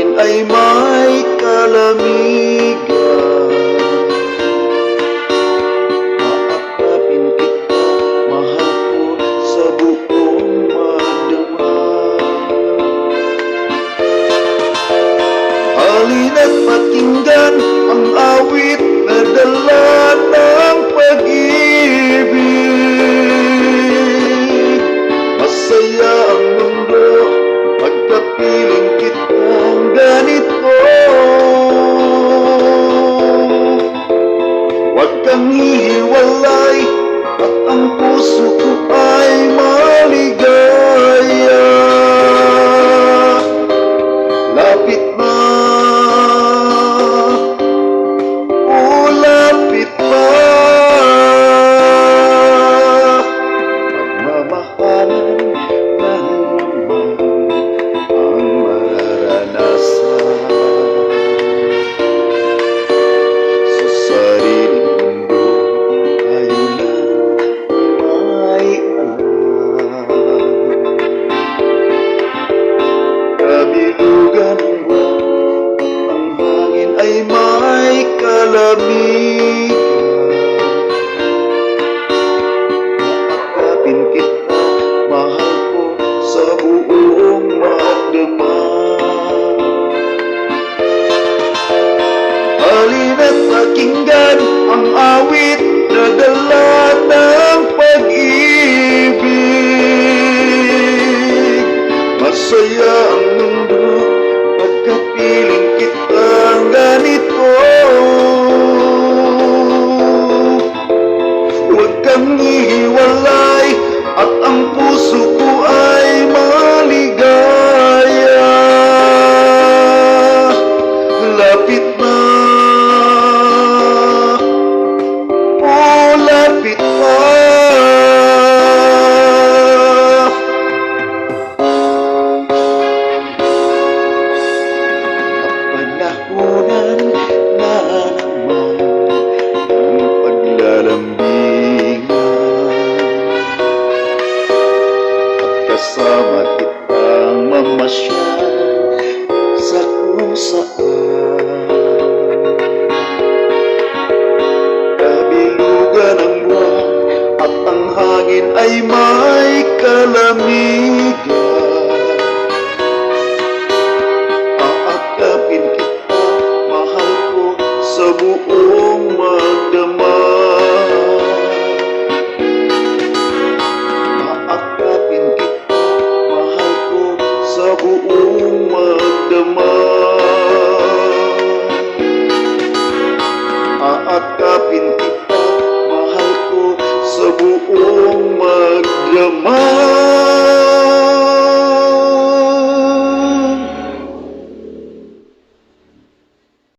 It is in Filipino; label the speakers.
Speaker 1: hangin ay may kalamigan Aakapin kita, mahal ko sa buong magdama Halina't pakinggan Huwag kang hihiwalay at ang puso ko ay may kalamigan Aakapin kita, mahal ko sa buong magdamag Halina't pakinggan ang awit na dala ng pag-ibig. Masaya ang mundo pagkapiling kitang ganito Huwag kang ihiwalay at ang puso ko ay kasama kitang mamasyal sa kung saan Kabilugan ang buwan at ang hangin ay may kalamigan Aakapin kita, mahal ko sa buong magdamag